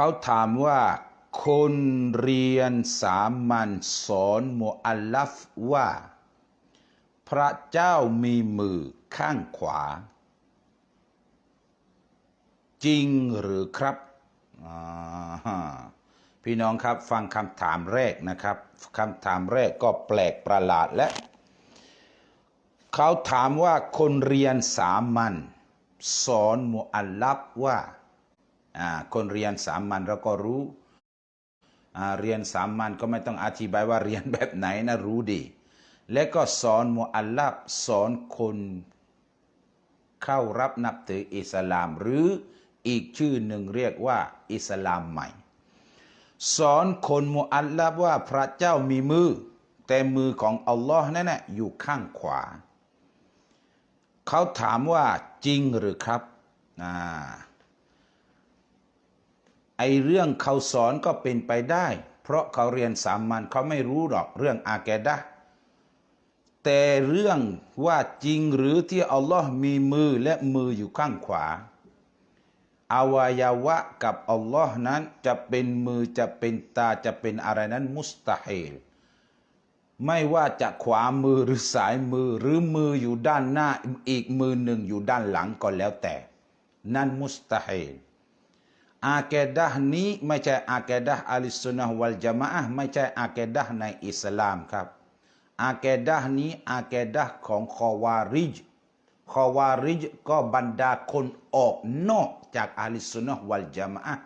เขาถามว่าคนเรียนสามัญสอนมุอัลลัฟว่า พระเจ้ามีมือข้างขวา จริงหรือครับ พี่น้องครับฟังคำถามแรกนะครับคำถามแรกก็แปลกประหลาดและ เขาถามว่าคนเรียนสามัญสอนมุอัลลัฟว่า คนเรียนสามัญเราก็รู้เรียนสามัญก็ไม่ต้องอธิบายว่าเรียนแบบไหนนะรู้ดี และก็สอนมุอัลลัฟสอนคนเข้ารับนับถืออิสลาม หรืออีกชื่อหนึ่งเรียกว่าอิสลามใหม่ สอนคนมุอัลลัฟว่าพระเจ้ามีมือ แต่มือของอัลลอฮ์นั่นแหละอยู่ข้างขวา เขาถามว่าจริงหรือครับอ่า ไอเรื่องเขาสอนก็เป็นไปได้ เพราะเขาเรียนสามัญเขาไม่รู้หรอกเรื่องอาแกดะแต่เรื่องว่าจริงหรือที่อัลลอฮ์มีมือและมืออยู่ข้างขวาอวัยวะกับอัลลอฮ์นั้นจะเป็นมือจะเป็นตาจะเป็นอะไรนั้นมุสตาฮิลไม่ว่าจะขวามือหรือสายมือหรือมืออยู่ด้านหน้าอีกมือหนึ่งอยู่ด้านหลังก็แล้วแต่ นั่นมุสตาฮิล อาเกดะห์นี้ไม่ใช่อาเกดะห์อัลิสุนนะฮ์วัลจามะอะห์ไม่ใช่อาเกดะห์ในอิสลามครับ อาเกดะห์นี้อาเกดะห์ของคอวาริจคอวาริจก็บรรดาคนออกนอกจากอัลลิสซุนนะฮ์วัลจามะอะห์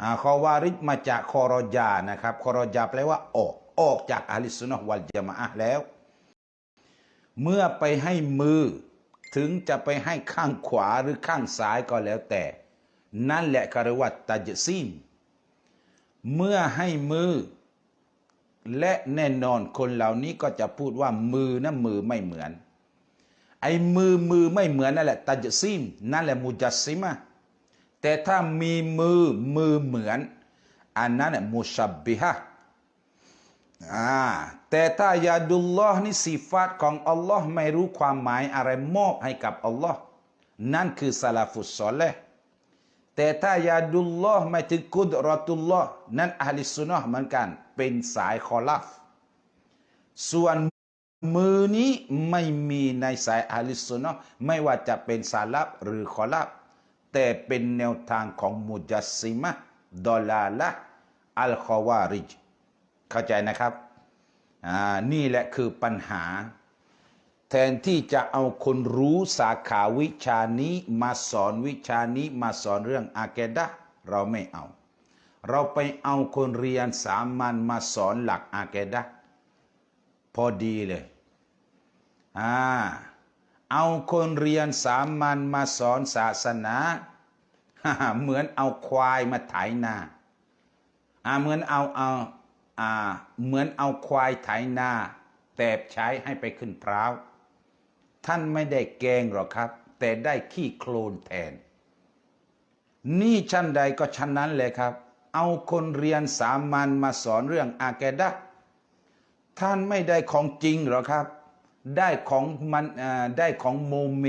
อ่าคอวาริจมาจากคอรจานะครับคอรจาแปลว่าออกออกจากอัลลิสซุนนะฮ์วัลจามะอะห์แล้ว เมื่อไปให้มือถึงจะไปให้ข้างขวาหรือข้างซ้ายก็แล้วแต่ นั่นแหละคารวัตตัจซีม เมื่อให้มือ และแน่นอนคนเหล่านี้ก็จะพูดว่ามือนะมือไม่เหมือน ไอ้มือมือไม่เหมือนนั่นแหละตัจซีม นั่นแหละมุจัสซิมะแต่ถ้ามีมือมือเหมือน อันนั้นมุชับบิฮะแต่ถ้ายาดุลลอฮ์นี่สิฟัตของอัลลอฮ์ไม่รู้ความหมายอะไรมอบให้กับอัลลอฮ์นั่นคือซาลาฟุสซอลเลห์ แต่ถ้ายาดุลลอฮ์ไม่ถึงกุดรอตุลลอฮ์นั้นอะลิสซุนนะห์เหมือนกัน เป็นสายคอลัฟ ส่วนมือนี้ไม่มีในสายอะลิสซุนนะห์ไม่ว่าจะเป็นซาลับหรือคอลัฟแต่เป็นแนวทางของมุจัสซิมะดอลาละอัลคอวาริจ เข้าใจนะครับอ่านี่แหละคือปัญหา แทนที่จะเอาคนรู้สาขาวิชานี้มาสอนวิชานี้มาสอนเรื่องอาเกดะเราไม่เอา เราไปเอาคนเรียนสามัญมาสอนหลักอาเกดะพอดีเลยอ่าเอาคนเรียนสามัญมาสอนศาสนาเหมือนเอาควายมาไถนาอ่าเหมือนเอาเอาอ่าเหมือนเอาควายไถนาแต่ใช้ให้ไปขึ้นพร้าว ท่านไม่ได้แกงหรอกครับ แต่ได้ขี้โคลนแทน นี่ชั้นใดก็ชั้นนั้นเลยครับ เอาคนเรียนสามัญมาสอนเรื่องอาแกดะท่านไม่ได้ของจริงหรอกครับ ได้ของมันอ่าได้ของโมเม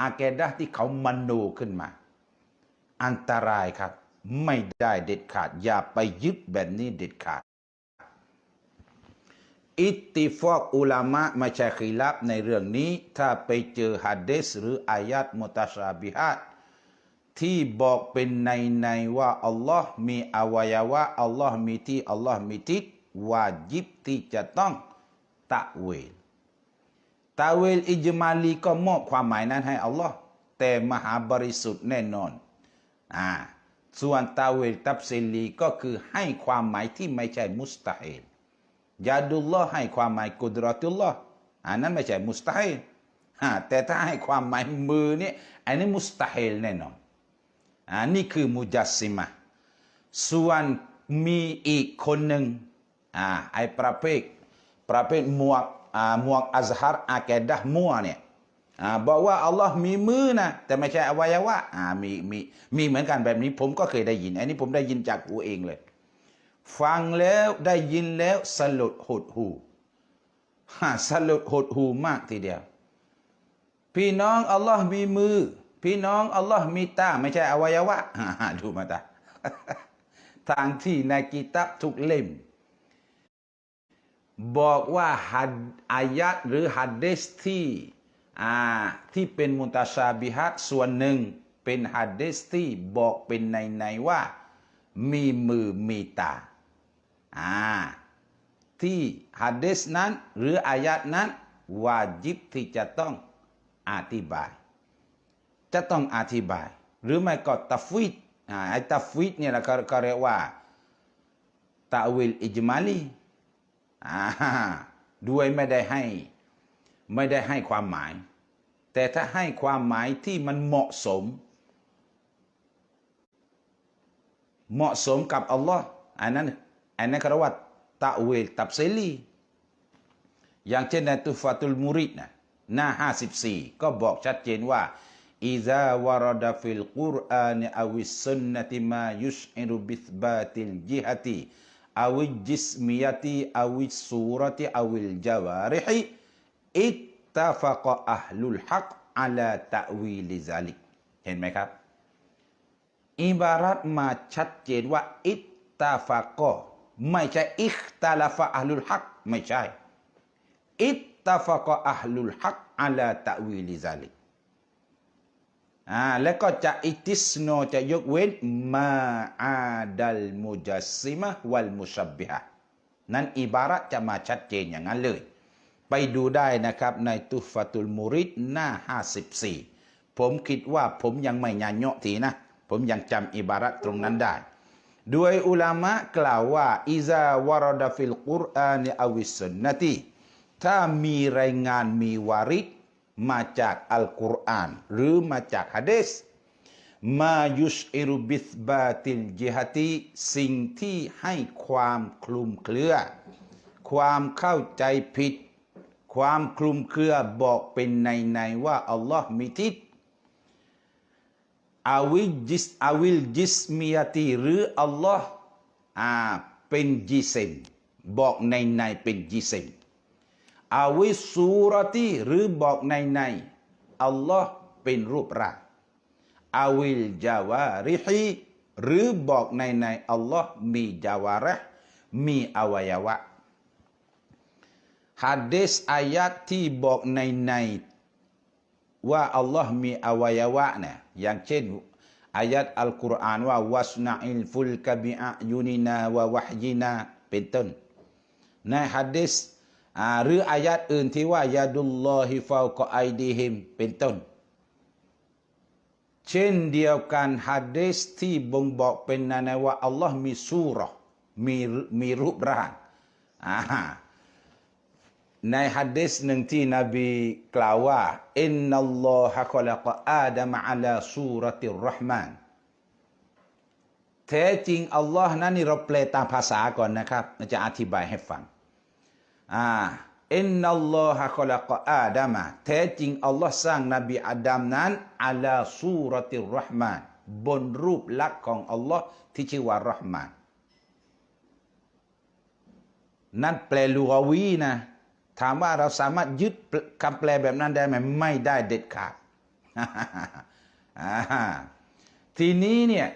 อาแกดะที่เขามโนขึ้นมา อันตรายครับ ไม่ได้เด็ดขาดอย่าไปยึดแบบนี้เด็ดขาด อิตติฟอกอุลามะไม่ใช่ขีลับในเรื่องนี้ ถ้าไปเจอฮัดเดสหรืออายัดมุตัชาบิฮัดที่บอกเป็นในในว่าอัลลอฮ์มีอวัยวะอัลลอฮ์มีที่อัลลอฮ์มีทิศวาจิบที่จะต้องตะเวลตะเวลอิจมาลีก็มอบความหมายนั้นให้อัลลอฮ์แต่มหาบริสุทธิ์แน่นอนอ่าส่วนตะเวลตับซิลีก็คือให้ความหมายที่ไม่ใช่มุสตาฮิล ยาดุลลอให้ความหมายกุดรตุลลออันนั้นไม่ใช่มุสตาฮิลฮะแต่ถ้าให้ความหมายมือนี่อันนี้มุสตาฮิลแน่นอนอันนี้คือมุจัสซิมะส่วนมีอีกคนหนึ่งอ่าไอประเภทประเภทหมวกอ่าหมวกอัซฮาร์อาเกดะมัวเนี่ยอ่าบอกว่าอัลลอฮ์มีมือนะแต่ไม่ใช่อวัยวะอ่ามีมีมีเหมือนกันแบบนี้ผมก็เคยได้ยิน อันนี้ผมได้ยินจากกูเองเลย ฟังแล้วได้ยินแล้วสลดหดหูฮะสลดหดหูมากทีเดียว พี่น้องอัลลอฮ์มีมือ พี่น้องอัลลอฮ์มีตาไม่ใช่อวัยวะฮะฮะดูมาตาทางที่ในกิตับทุกเล่ม บอกว่าหัดอายัดหรือฮัดเดสที่อ่าที่เป็นมุตาชาบิฮัดส่วนหนึ่งเป็นฮัดเดสที่บอกเป็นในในว่า มีมือมีตา อ่าที่ฮัดเดสนั้น หรืออายัดนั้นวาจิบที่จะต้องอธิบาย จะต้องอธิบาย หรือไม่ก็ตัฟวิดไอ้ตัฟวิดเนี่ยเราก็เรียกว่าตาวิลอิจมาลีอ่าด้วยไม่ได้ให้ไม่ได้ให้ความหมาย แต่ถ้าให้ความหมายที่มันเหมาะสม เหมาะสมกับอัลลอฮ์อันนั้น อันนั้นเขาเรียกว่าตะเวลตับเซลีอย่างเช่นในตุฟาตุลมุริดนะหน้า54 ก็บอกชัดเจนว่าอิซาวารดาฟิลกุรอานอวิสสุนนติมายุชอิรุบิธบาติลจิฮติอวิจิสมียติอวิสูรติอวิลจาวาริฮิอิตตาฟะกอัฮลุลฮักอัลาตะวีลิซาลิกเห็นไหมครับอิบารัตมาชัดเจนว่าอิตตาฟะกอ ไม่ใช่อิคตาลาฟะอัลลุลฮักไม่ใช่ อิตตาฟะกออัลลุลฮักอัลาตะวีลิซาลิกอ่าแล้วก็จะอิติสโนจะยกเว้นมาอาดัลมุจัสซิมะวัลมุชับบิฮะนั้นอิบาระจะมาชัดเจนอย่างนั้นเลย ไปดูได้นะครับในตุฟตุลมุริดหน้า 54 ผมคิดว่าผมยังไม่ยานเนาะทีนะ ผมยังจำอิบาระตรงนั้นได้ ด้วยอุลามะกล่าวว่าอิซาวารดาฟิลกุรอานอวิสุนนติถ้ามีรายงานมีวาริดมาจากอัลกุรอาน หรือมาจากฮะดีษมายุชอิรุบิธบาติลจิฮติสิ่งที่ให้ความคลุมเครือ ความเข้าใจผิด ความคลุมเครือบอกเป็นในในๆว่าอัลลอฮ์มีทิศ อาวิจิสอาวิลจิสมียติหรืออัลลอฮ์อ่าเป็นจิเซมบอกในในๆเป็นจิเซมอาวิสูรติหรือบอกในในๆอัลลอฮ์เป็นรูปร่างอาวิลจาวาริฮีหรือบอกในในๆอัลลอฮ์มีจาวาระห์มีอวัยวะฮัดดิสอายัดที่บอกในในว่าอัลลอฮ์มีอวัยวะเนี่ย อย่างเช่นอายัดอัลกุรอานว่าวัสนาอิลฟุลกะบิอะยูนินาวะวะฮยินาเป็นต้นในฮัดดิสอ่าหรืออายัดอื่นที่ว่ายาดุลลอฮิฟาวกอไอดีฮิมเป็นต้น เช่นเดียวกันฮัดดิสที่บ่งบอกเป็นในในว่าอัลลอฮ์มีสูเราะห์มีมีรูปร่างอ่า ในฮัดดิสหนึ่งที่นบีกล่าวว่าอินนัลลอฮะขลักอาดัมอัลาสูรติรรห์มานแท้จริง อัลลอฮ์นั้นนี่เราแปลตามภาษาก่อนนะครับจะอธิบายให้ฟังอ่าอินนัลลอฮะขลักอาดัมแท้จริง อัลลอฮ์สร้างนบีอาดัมนั้นอัลาสูรติรรห์มานบนรูปลักษณ์ของอัลลอฮ์ที่ชื่อว่ารห์มานนั่นแปลลูกวีนะ ถามว่าเราสามารถยึดคำแปลแบบนั้นได้ไหมไม่ได้เด็ดขาดทีนี้เนี่ย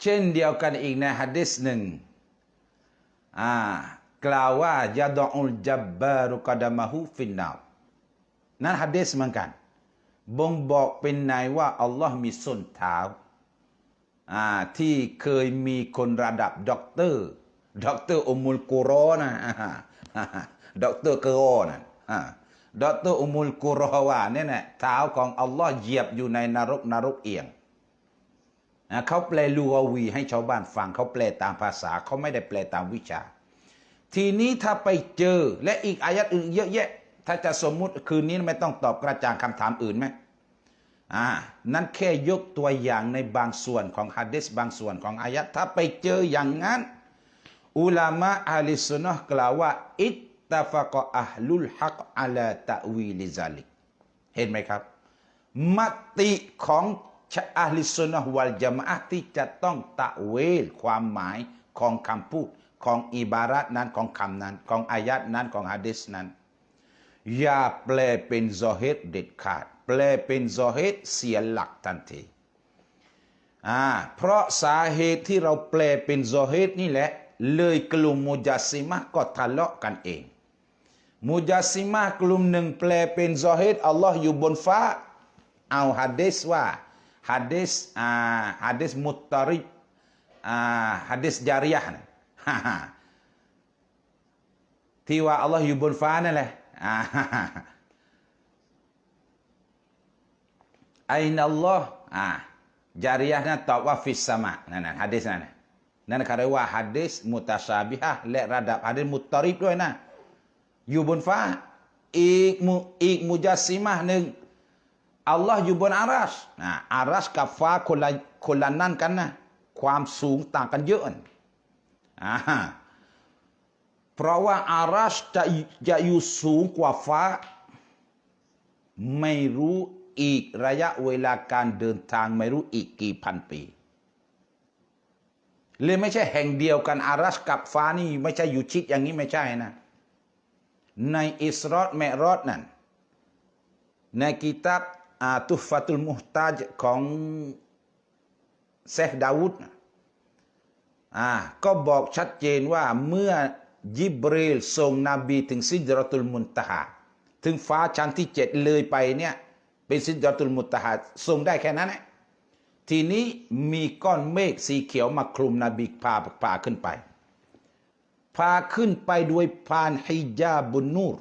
เช่นเดียวกันอีกในฮะดิษหนึ่งกล่าวว่ายาดออุลจับบารุกดามะฮูฟินนาวนั่นฮะดิษเหมือนกัน บ่งบอกเป็นในว่า อัลลอฮ์มีส้นเท้าที่เคยมีคนระดับด็อกเตอร์ด็อกเตอร์อมุลกุรอนะ ด็อกเตอร์เกโอนะอ่าด็อกเตอร์อุมุลกุรอวาเนี่ยนะเท้าของอัลลอฮ์เหยียบอยู่ในนรกนรกเอียงอ่าเขาแปลลูกาวี ให้ชาวบ้านฟังเขาแปลตามภาษาเขาไม่ได้แปลตามวิชา ทีนี้ถ้าไปเจอและอีกอายัดอื่นเยอะแยะ ถ้าจะสมมุติคืนนี้ไม่ต้องตอบกระจ่างคำถามอื่นไหมอ่านั่นแค่ยกตัวอย่างในบางส่วนของฮะดิษบางส่วนของอายัดถ้าไปเจออย่างนั้น อุลามะอาลิสุนนะกล่าวว่า อิตตาฟะกะอัลุลฮักอัลาตะวีลิซาลิกเห็นไหมครับ มติของอาลิสุนนะวัลจามะที่จะต้องตะเวลความหมายของคำพูดของอิบารัตนั้นของคำนั้น ของอายัดนั้นของฮะดิษนั้น อย่าแปลเป็นซอเฮตเด็ดขาด แปลเป็นซอเฮตเสียหลักทันทีอ่าเพราะสาเหตุที่เราแปลเป็นซอเลยกลุ่มมุจัสซิมะห์ก็ทะเลาะกันเป็นซอฮิดอัลลอฮ์อยู่บนฟ้าเอาฮะดิษว่าฮะดิษอ่าฮะดิษมุตตาริบอ่าฮะดิษจาริยะห์นะฮ่าฮ่าที่ว่าอัลลอฮ์อยู่บนฟ้านั่นแหละ อ่าฮ่าฮ่าไอ้นัลลอฮ์อ่าจาริยะห์นั้นตอบว่าฟิสสมะนั่นนะฮะดิษนั่นนะ นั่นเขาเรียกว่าฮะดิษมุตชาบิฮะและระดับฮะดิษมุตตาริบด้วยนะ อยู่บนฟ้า อีกมุอีกมุจัสซิมะหนึ่งอัลลอฮ์อยู่บนอารัชนะอารัชกับฟ้าคนละคนละนั่นกันนะความสูงต่างกันเยอะนะอ่าเพราะว่าอารัชจะจะอยู่สูงกว่าฟ้า ไม่รู้อีกระยะเวลาการเดินทางไม่รู้อีกกี่พันปี เลยไม่ใช่แห่งเดียวกันอารัชกับฟ้านี่ไม่ใช่อยู่ชิดอย่างนี้ไม่ใช่นะ ในอิสรอดเมรอดนั่นในกิตับอาตุฟาตุลมุฮตัจของเซคดาวุดน่ะอ่าก็บอกชัดเจนว่าเมื่อยิบรีลส่งนบีถึงซิดรตุลมุนตะฮาถึงฟ้าชั้นที่เจ็ดเลยไปเนี่ยเป็นซิดรตุลมุนตะฮาส่งได้แค่นั้นแหละ ทีนี้มีก้อนเมฆสีเขียวมาคลุมนบีพาพาขึ้นไป พาขึ้นไปด้วยพานฮิญาบุนนูร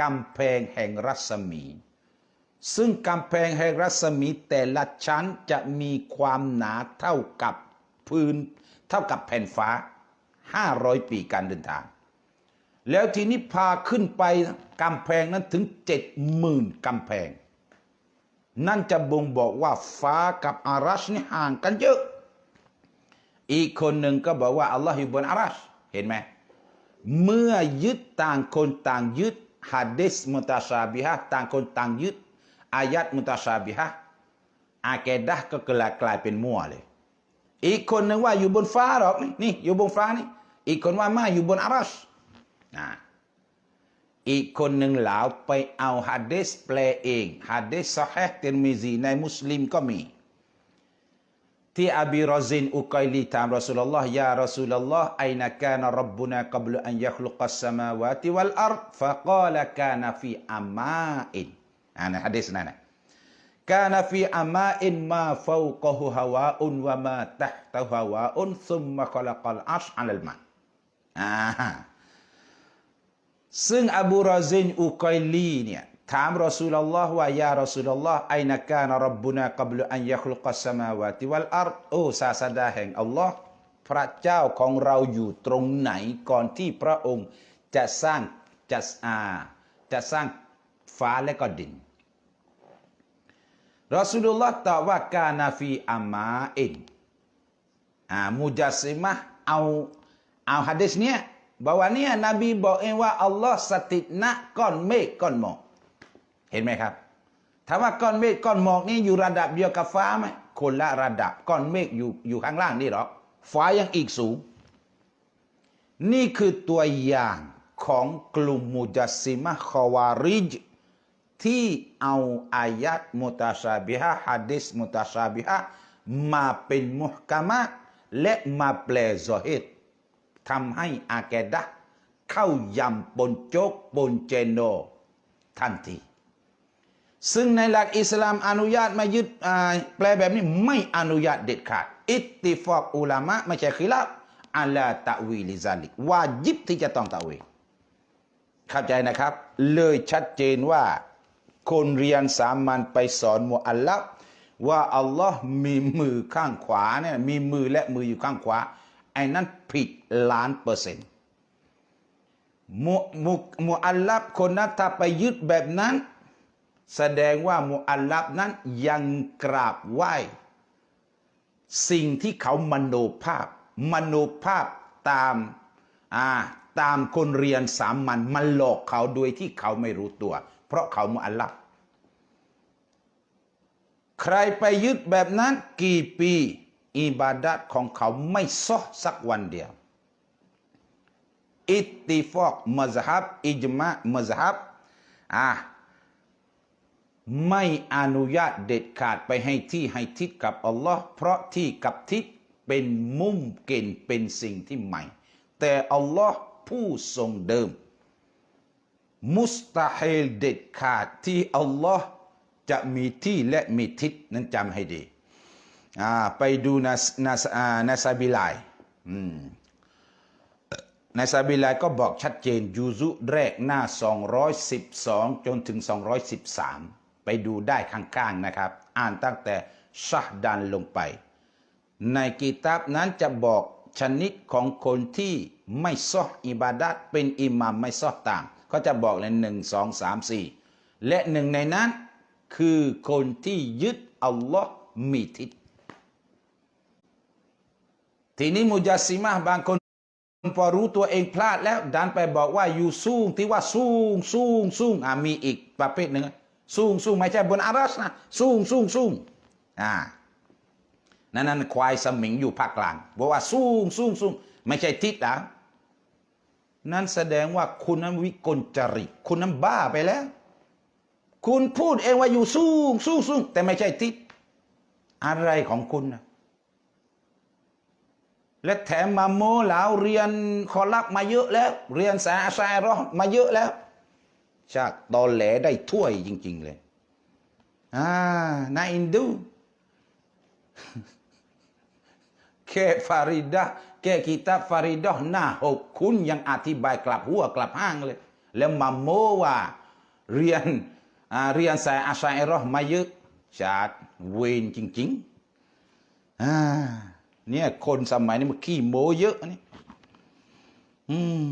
กำแพงแห่งรัศมี ซึ่งกำแพงแห่งรัศมีแต่ละชั้นจะมีความหนาเท่ากับพื้น เท่ากับแผ่นฟ้า 500 ปีการเดินทาง แล้วทีนี้พาขึ้นไปกำแพงนั้นถึงเจ็ดหมื่นกำแพง นั่นจะบ่งบอกว่าฟ้ากับอารัชนี่ห่างกันเยอะ อีกคนหนึ่งก็บอกว่าอัลลอฮ์อยู่บนอารัชเห็นไหมเมื่อยึดต่างคนต่างยึดฮะดิษมุตาชาบิฮะห์ต่างคนต่างยึดอายัดมุตาชาบิฮะห์อาเกดะห์ก็กลายกลายเป็นมั่วเลย อีกคนหนึ่งว่าอยู่บนฟ้าหรอกนี่นี่อยู่บนฟ้านี่ อีกคนว่าไม่อยู่บนอารัชนะ อีกคนหนึ่งเหลาไปเอาฮะดิษแปลเองฮะดิษซอฮีห์ติรมิซีในมุสลิมก็มี ที่อบีรอซินอุกัยลีถามรอสูลลอฮ์ยารอสูลลอฮ์ไอนกานรับบุนากับลอันยัคลุกัสสมาวาติวัลอัรดฟะกาลกานะฟีอามาอินอันนั้นฮะดิษนั่นนะกานะฟีอามาอินมาฟา ซึ่งอบูรอซินอุกัยลีเนี่ยถามรอสูลลอฮ์ว่ายารอสูลลอฮ์ไอนกานรับบุนากับลอันยัคลุกัสมาวาติวัลอัรดโอ้ศาสดาแห่งอัลลอฮ์พระเจ้าของเราอยู่ตรงไหนก่อนที่พระองค์จะสร้างจะอาจะสร้างฟ้าและก็ดินรอสูลุลลอฮ์ตอบว่ากานาฟีอามาอินอามุจัสซิมะเอาเอาฮะดิษเนี้ย บอกว่าเนี่ยนบีบอกเองว่าอัลลอฮ์สถิตณก้อนเมฆก้อนหมอก เห็นไหมครับถามว่าก้อนเมฆก้อนหมอกนี่อยู่ระดับเดียวกับฟ้าไหมคนละระดับก้อนเมฆอยู่อยู่ข้างล่างนี่หรอฟ้ายังอีกสูง นี่คือตัวอย่างของกลุ่มมุจัสซิมะคอวาริจที่เอาอายัดมุตาชาบิฮะฮะดิษมุตาชาบิฮะมาเป็นมุฮกามะและมาแปลซอฮิด ทำให้อาแกดะเข้ายำปนโจกปนเจโนทันที ซึ่งในหลักอิสลามอนุญาตมายึดแปลแบบนี้ไม่อนุญาตเด็ดขาด อิตติฟอกอุลามะไม่ใช่ khilaaf อัลาตะวีลิซาลิกวาจิบที่จะต้องตะวีเข้าใจนะครับ เลยชัดเจนว่า คนเรียนสามัญไปสอนมุอัลลัฟว่าอัลลอฮ์มีมือข้างขวาเนี่ยมีมือและมืออยู่ข้างขวา ไอ้นั้นผิดล้านเปอร์เซ็นต์มุมุมุอัลลัฟคนนั้นถ้าไปยึดแบบนั้น แสดงว่ามุอัลลัฟนั้นยังกราบไหว้ สิ่งที่เขามโนภาพ มโนภาพตามอ่าตามคนเรียนสามัญมันหลอกเขาโดยที่เขาไม่รู้ตัว เพราะเขามุอัลลัฟใครไปยึดแบบนั้นกี่ปี อิบาดัตของเขาไม่ซอสักวันเดียว อิตติฟอกมัซฮับอิจมะมัซฮับอ่าไม่อนุญาตเด็ดขาดไปให้ที่ให้ทิศกับอัลลอฮ์เพราะที่กับทิศเป็นมุ่มเกณฑ์เป็นสิ่งที่ใหม่ แต่อัลลอฮ์ผู้ทรงเดิม มุสตาฮิลเด็ดขาดที่อัลลอฮ์จะมีที่และมีทิศนั้นจำให้ดี ไปดูนานานาซาบิลายนาซาบิลายก็บอกชัดเจนยูซุแรกหน้า 212 จนถึง 213 ไปดูได้ข้างๆนะครับ อ่านตั้งแต่ชะดันลงไป ในกิตาบนั้นจะบอกชนิดของคนที่ไม่ซออิบาดัตเป็นอิหมัมไม่ซอต่าง ก็จะบอกเลยหนึ่งสองสามสี่และหนึ่งในนั้นคือคนที่ยึดอัลลอฮ์มีทิศ ทีนี้มุจัสซิมะบางคนพอรู้ตัวเองพลาดแล้ว ดันไปบอกว่าอยู่สูงที่ว่าสูงสูงสูงอ่ามีอีกประเภทหนึ่งสูงสูงไม่ใช่บนอารัสนะสูงสูงสูงอ่านั่นนั่นควายสมิงอยู่ภาคกลางบอกว่าสูงสูงสูงไม่ใช่ทิศนะนั่นแสดงว่าคุณนั้นวิกลจริตคุณนั้นบ้าไปแล้ว คุณพูดเองว่าอยู่สูงสูงสูงแต่ไม่ใช่ทิศอะไรของคุณนะ และแถมมาโมเหลาเรียนคอลับมาเยอะแล้ว เรียนสาสายรอมาเยอะแล้วชาติตอแหลได้ถ้วยจริง ๆ เลย อ่านาอินดู แค่ฟาริดะแค่กิตาฟาริดะหน้าหกคุณยังอธิบายกลับหัวกลับห้างเลย แล้วมาโมว่า เรียนเรียนสายอาชัยรอห์มาเยอะชาติเวนจริง ๆ อ่า เนี่ยคนสมัยนี้มันขี้โมเยอะนี่อืม